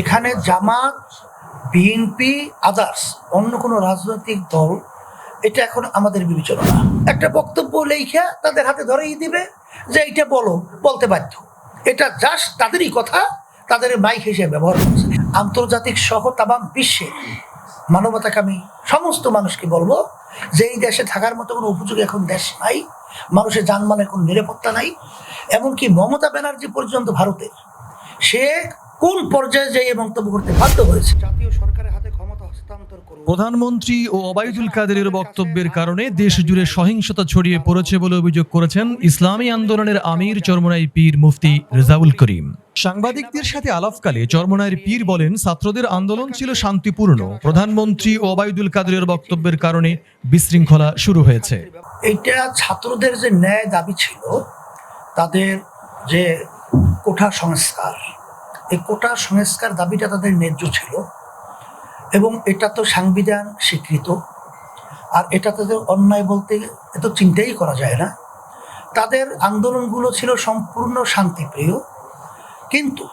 এখানে জামাত BNP others অন্য কোনো রাজনৈতিক দল, এটা এখন আমাদের বিবেচনা। একটা বক্তব্য লেখা তাদের হাতে ধরেই দিবে যে এইটা বলো, বলতে বাধ্য। এটা জাস্ট তাদেরই কথা, তাদের মাইক হিসেবে ব্যবহার করছে। আন্তর্জাতিক সহ তামাম বিশ্বে মানবতাকামী সমস্ত মানুষকে বলব যে এই দেশে থাকার মতো কোনো উপযোগী এখন দেশ নাই, মানুষের যানমালের কোনো নিরাপত্তা নাই। এমনকি মমতা ব্যানার্জি পর্যন্ত ভারতের, সে কোন পর্যায়ে এই মন্তব্য করতে বাধ্য হয়েছে? জাতীয় সরকারের হাতে ক্ষমতা হস্তান্তর করুন। প্রধানমন্ত্রী ও ওবায়দুল কাদেরের বক্তব্যের কারণে দেশ জুড়ে সহিংসতা ছড়িয়ে পড়েছে বলে অভিযোগ করেছেন ইসলামী আন্দোলনের আমির চরমনাই পীর মুফতি রেজাউল করিম। সাংবাদিকদের সাথে আলাপকালে চরমনাইয়ের পীর বলেন ছাত্রদের আন্দোলন ছিল শান্তিপূর্ণ। প্রধানমন্ত্রী ও ওবায়দুল কাদেরের বক্তব্যের কারণে বিশৃঙ্খলা শুরু হয়েছে। এটা ছাত্রদের যে ন্যায় দাবি ছিল তাদের যে কোঠা সংস্কার এই কোটা সংস্কার দাবিটা তাদের ন্যায্য ছিল এবং এটা তো সাংবিধান স্বীকৃত। আর এটা তাদের অন্যায় বলতে এত চিন্তাই করা যায় না। তাদের আন্দোলনগুলো ছিল সম্পূর্ণ শান্তিপ্রিয়। কিন্তু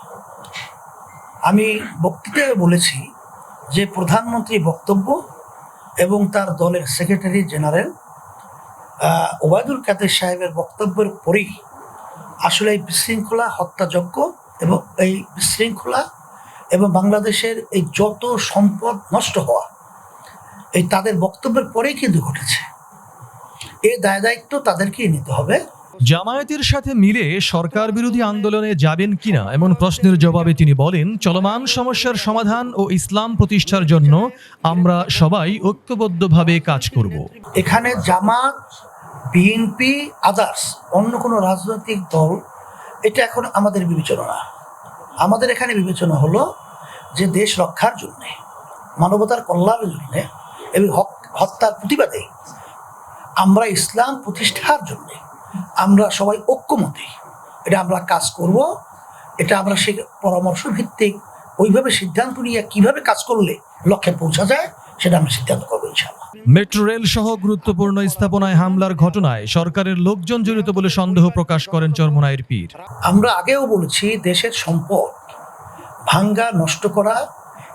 আমি বক্তৃতায় বলেছি যে প্রধানমন্ত্রী বক্তব্য এবং তার দলের সেক্রেটারি জেনারেল ওবায়দুল কাদের সাহেবের বক্তব্যের পরেই আসলে এই বিশৃঙ্খলা হত্যাযজ্ঞ এবং এই বিশৃঙ্খলা এবং বাংলাদেশের এই যত সম্পদ নষ্ট হওয়া এই তাদের বক্তব্যের পরেই কিন্তু ঘটেছে। এই দায় দায়িত্ব তাদেরকেই নিতে হবে। জামায়াতের সাথে মিলে সরকার বিরোধী আন্দোলনে যাবেন কিনা এমন প্রশ্নের জবাবে তিনি বলেন চলমান সমস্যার সমাধান ও ইসলাম প্রতিষ্ঠার জন্য আমরা সবাই ঐক্যবদ্ধভাবে কাজ করব। এখানে জামাত বিএনপি আদার্স অন্য কোনো রাজনৈতিক দল এটা এখন আমাদের বিবেচনা। আমাদের এখানে বিবেচনা হলো যে দেশ রক্ষার জন্যে, মানবতার কল্যাণের জন্যে এবং হক- হত্যার প্রতিবাদে আমরা ইসলাম প্রতিষ্ঠার জন্যে আমরা সবাই ঐক্যমতে এটা আমরা কাজ করব। এটা আমরা সে পরামর্শ ভিত্তিক ওইভাবে সিদ্ধান্ত নিয়ে কীভাবে কাজ করলে লক্ষ্যে পৌঁছা যায় সেটা আমরা সিদ্ধান্ত করব ইনশাআল্লাহ। মেট্রো রেল সহ গুরুত্বপূর্ণ স্থাপনায় হামলার ঘটনায় সরকারের লোকজন জড়িত বলে সন্দেহ প্রকাশ করেন চরমনাইয়ের পীর। আমরা আগেও বলেছি দেশের সম্পদ ভাঙ্গা নষ্ট করা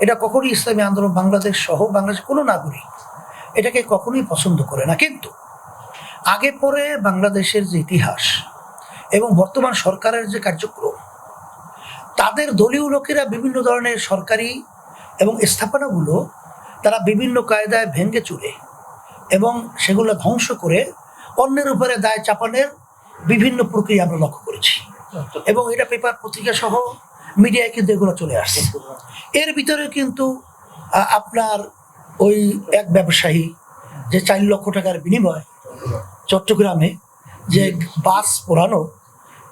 এটা কখনোই ইসলামী আন্দোলন বাংলাদেশ সহ বাংলাদেশ কোনো নাগরিক এটাকে কখনোই পছন্দ করে না। কিন্তু আগে পরে বাংলাদেশের যে ইতিহাস এবং বর্তমান সরকারের যে কার্যক্রম তাদের দলীয় লোকেরা বিভিন্ন ধরনের সরকারি এবং স্থাপনাগুলো তারা বিভিন্ন কায়দায় ভেঙ্গে চুরে এবং সেগুলো ধ্বংস করে অন্যের উপরে দায় চাপানের বিভিন্ন প্রক্রিয়া আমরা লক্ষ্য করেছি। এবং এটা পেপার পত্রিকা সহ মিডিয়ায় কিন্তু এগুলো চলে আসছে। এর ভিতরে কিন্তু আপনার ওই এক ব্যবসায়ী যে চার লক্ষ টাকার বিনিময় চট্টগ্রামে যে বাস পোড়ানো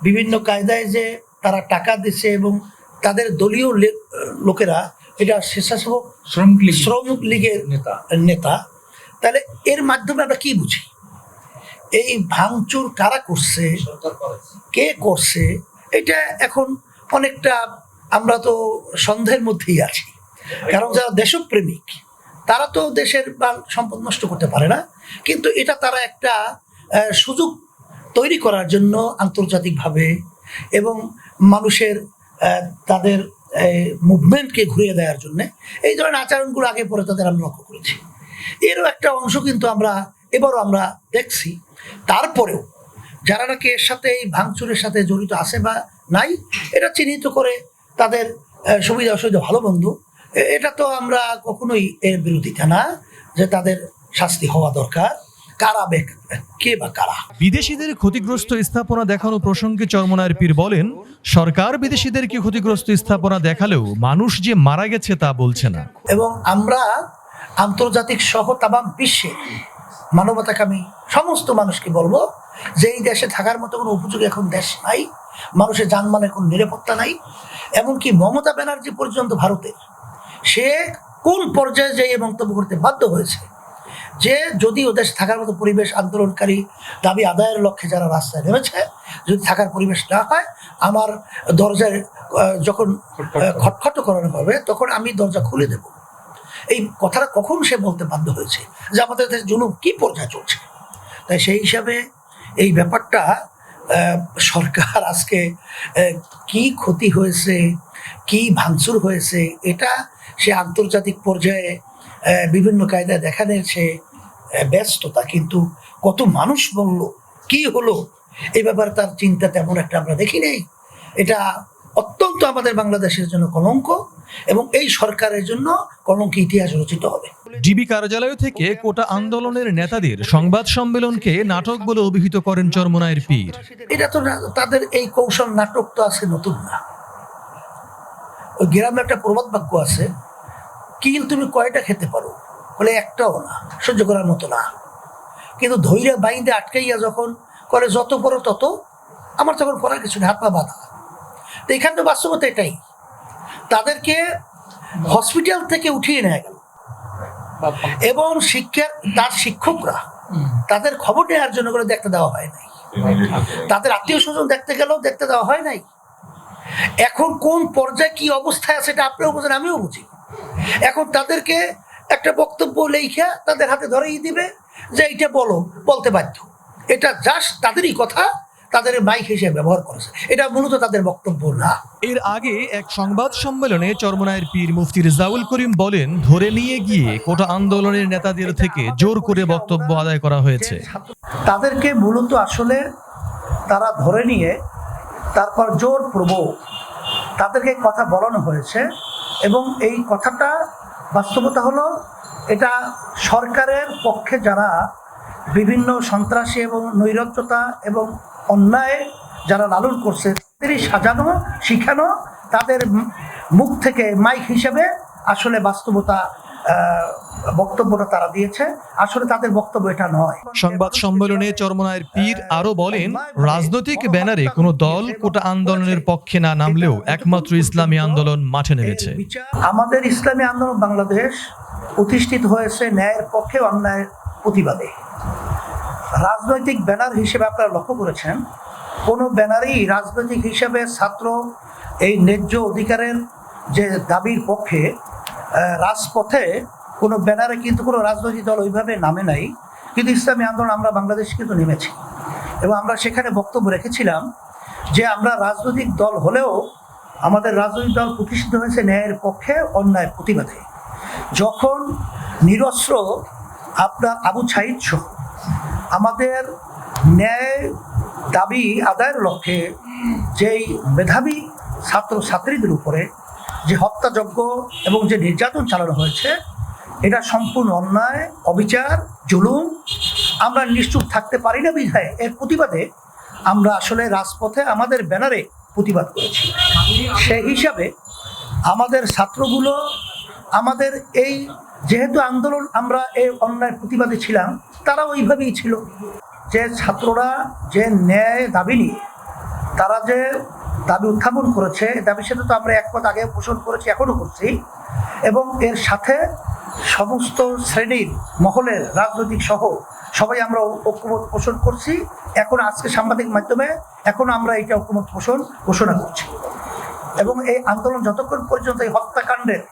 বিভিন্ন কায়দায় যে তারা টাকা দিচ্ছে এবং তাদের দলীয় লোকেরা এটা স্বেচ্ছাসেবক শ্রমিক লীগ শ্রম লীগের নেতা। নেতা। তাহলে এর মাধ্যমে আমরা কি বুঝি? এই ভাঙচুর কারা করছে? কে করছে? এটা এখন অনেকটা আমরা তো সন্দেহের মধ্যেই আছি। কারণ যারা দেশপ্রেমিক তারা তো দেশের বাল সম্পদ নষ্ট করতে পারে না। কিন্তু এটা তারা একটা সুযোগ তৈরি করার জন্য আন্তর্জাতিকভাবে এবং মানুষের তাদের মুভমেন্টকে ঘুরিয়ে দেওয়ার জন্য এই ধরনের আচরণগুলো আগে পরে তাদের আমি লক্ষ্য করেছি। এরও একটা অংশ কিন্তু আমরা, এবারও আমরা দেখছি, তারপরেও যারা নাকি এর সাথে এই ভাঙচুরের সাথে জড়িত আছে বা নাই, এটা চিহ্নিত করে তাদের সুবিধা অসুবিধা ভালো বন্ধু। এটা তো আমরা কখনোই এর বিরোধিতা না, যে তাদের শাস্তি হওয়া দরকার। কারা কে বা কারা? বিদেশিদের ক্ষতিগ্রস্ত স্থাপনা দেখানো প্রসঙ্গে চরমনায়ের পীর বলেন সরকার বিদেশিদেরকে ক্ষতিগ্রস্ত স্থাপনা দেখালেও মানুষ যে মারা গেছে তা বলছে না। এবং আমরা আন্তর্জাতিক সহ তামাম বিশ্বে মানবতাকামী সমস্ত মানুষকে বলব যে এই দেশে থাকার মতো কোনো উপযোগী এখন দেশ নাই মানুষের যানমালের কোনো নিরাপত্তা নাই এমনকি মমতা ব্যানার্জি পর্যন্ত ভারতের সে কোন পর্যায়ে যে এই মন্তব্য করতে বাধ্য হয়েছে? যে যদি ও দেশে থাকার মতো পরিবেশ আন্দোলনকারী দাবি আদায়ের লক্ষ্যে যারা রাস্তায় নেমেছে যদি থাকার পরিবেশ না হয় আমার দরজায় যখন খটখট করানো হবে তখন আমি দরজা খুলে দেব। এই কথাটা কখন সে বলতে বাধ্য হয়েছে? যে আমাদের দেশে জুলুম কি পর্যায়ে চলছে? তাই সেই হিসাবে এই ব্যাপারটা সরকার আজকে কি ক্ষতি হয়েছে কি ভাঙচুর হয়েছে এটা সে আন্তর্জাতিক পর্যায়ে বিভিন্ন কায়দায় দেখা আহ, ব্যস্ততা কিন্তু কত মানুষ বলল কি হলো? এই ব্যাপারে তার চিন্তা তেমন একটা আমরা দেখি নেই। এটা অত্যন্ত আমাদের বাংলাদেশের জন্য কলঙ্ক এবং এই সরকারের জন্য কলঙ্ক ইতিহাস রচিত হবে। ডিবি কার্যালয় থেকে কোটা আন্দোলনের নেতাদের সংবাদ সম্মেলনকে নাটক বলে অভিহিত করেন চরমনায়ের পীর। এটা তো তাদের এই কৌশল নাটক তো আছে নতুন না। ওই গ্রামে একটা প্রবাদ বাক্য আছে কিল তুমি কয়টা খেতে পারো? বলে একটাও না, সহ্য করার মতো না। কিন্তু ধৈর্য বাইন্দে আটকাইয়া যখন করে যত বড় তত, আমার তখন করার কিছু হাত পা বাঁধা। তো এখানে তো বাস্তবতা এটাই। তাদেরকে হসপিটাল থেকে উঠিয়ে নেওয়া গেল। এবং শিক্ষা, তার শিক্ষকরা তাদের খবর নেওয়ার জন্য করে দেখতে দেওয়া হয় নাই। তাদের আত্মীয় স্বজন দেখতে গেলেও দেখতে দেওয়া হয় নাই। এখন কোন পর্যায়ে কি অবস্থায় আছে সেটা আপনিও বোঝেন, আমিও বুঝি। এখন তাদেরকে একটা বক্তব্য লেখা তাদের হাতে ধরেই দিবে যে এইটা বলো বলতে বাধ্য। এটা জাস্ট তাদেরই কথা তাদের মাইক হিসেবে ব্যবহার করেছে। এটা মূলত তাদের বক্তব্য না। এর আগে এক সংবাদ সম্মেলনে চরমনায়ের পীর মুফতি রেজাউল করিম বলেন ধরে নিয়ে গিয়ে কোটা আন্দোলনের নেতাদের থেকে জোর করে বক্তব্য আদায় করা হয়েছে। তাদেরকে মূলত আসলে তারা ধরে নিয়ে তারপর জোর প্রভু তাদেরকে কথা বলানো হয়েছে এবং এই কথাটা বাস্তবতা হলো, এটা সরকারের পক্ষে যারা বিভিন্ন সন্ত্রাসী এবং নৈরত্যতা এবং অন্যায় যারা লালন করছে তাদেরই সাজানো, শিখানো, তাদের মুখ থেকে মাইক হিসেবে আসলে বাস্তবতা বক্তব্যটা তারা দিয়েছে। আসলে তাদের বক্তব্য এটা নয়। সংবাদ সম্মেলনে চরমনায়ের পীর আরও বলেন রাজনৈতিক ব্যানারে কোনো দল কোটা আন্দোলনের পক্ষে না নামলেও একমাত্র ইসলামী আন্দোলন মাঠে নেমেছে। আমাদের ইসলামী আন্দোলন বাংলাদেশ প্রতিষ্ঠিত হয়েছে ন্যায়ের পক্ষে অন্যায়ের প্রতিবাদে। রাজনৈতিক ব্যানার হিসেবে আপনারা লক্ষ্য করেছেন কোনো ব্যানারই রাজনৈতিক হিসেবে ছাত্র এই ন্যায্য অধিকারের যে দাবির পক্ষে রাজপথে কোনো ব্যানারে কিন্তু কোনো রাজনৈতিক দল ওইভাবে নামে নাই। কিন্তু ইসলামী আন্দোলন আমরা বাংলাদেশ কিন্তু নেমেছি। এবং আমরা সেখানে বক্তব্য রেখেছিলাম যে আমরা রাজনৈতিক দল হলেও আমাদের রাজনৈতিক দল প্রতিষ্ঠিত হয়েছে ন্যায়ের পক্ষে, অন্যায়ের প্রতিবাদে। যখন নিরস্ত্র আপনার আবু ছাইদ সহ আমাদের ন্যায় দাবি আদায়ের লক্ষ্যে যেই মেধাবী ছাত্র ছাত্রীদের উপরে যে হত্যাযজ্ঞ এবং যে নির্যাতন চালানো হয়েছে, এটা সম্পূর্ণ অন্যায়, অবিচার, জুলুম। আমরা নিশ্চুপ থাকতে পারি না বিধায়, এর প্রতিবাদে আমরা আসলে রাজপথে আমাদের ব্যানারে প্রতিবাদ করেছি। সেই হিসাবে আমাদের ছাত্রগুলো, আমাদের এই যেহেতু আন্দোলন, আমরা এই অন্যায় প্রতিবাদে ছিলাম, তারা ওইভাবেই ছিল। যে ছাত্ররা যে ন্যায় দাবি নিয়ে, তারা যে দাবি উত্থাপন করেছে দাবির সাথে তো আমরা একমত আগে পোষণ করেছি, এখনও করছি। এবং এর সাথে সমস্ত শ্রেণির, মহলের, রাজনৈতিক সহ সবাই আমরা ঐক্যমত পোষণ করছি। এখন আজকে সাংবাদিক মাধ্যমে এখন আমরা এটা ঐক্যমত পোষণ, ঘোষণা করছি। এবং এই আন্দোলন যতক্ষণ পর্যন্ত এই হত্যাকাণ্ডের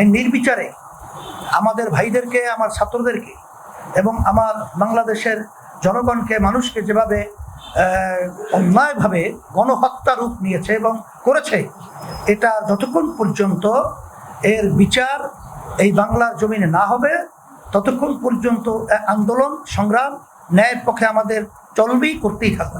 এই নির্বিচারে আমাদের ভাইদেরকে, আমার ছাত্রদেরকে এবং আমার বাংলাদেশের জনগণকে, মানুষকে যেভাবে অন্যায়ভাবে গণহত্যা রূপ নিয়েছে এবং করেছে। এটা যতক্ষণ পর্যন্ত এর বিচার এই বাংলার জমিনে না হবে, ততক্ষণ পর্যন্ত আন্দোলন, সংগ্রাম, ন্যায়ের পক্ষে আমাদের চলবেই, করতেই থাকবে।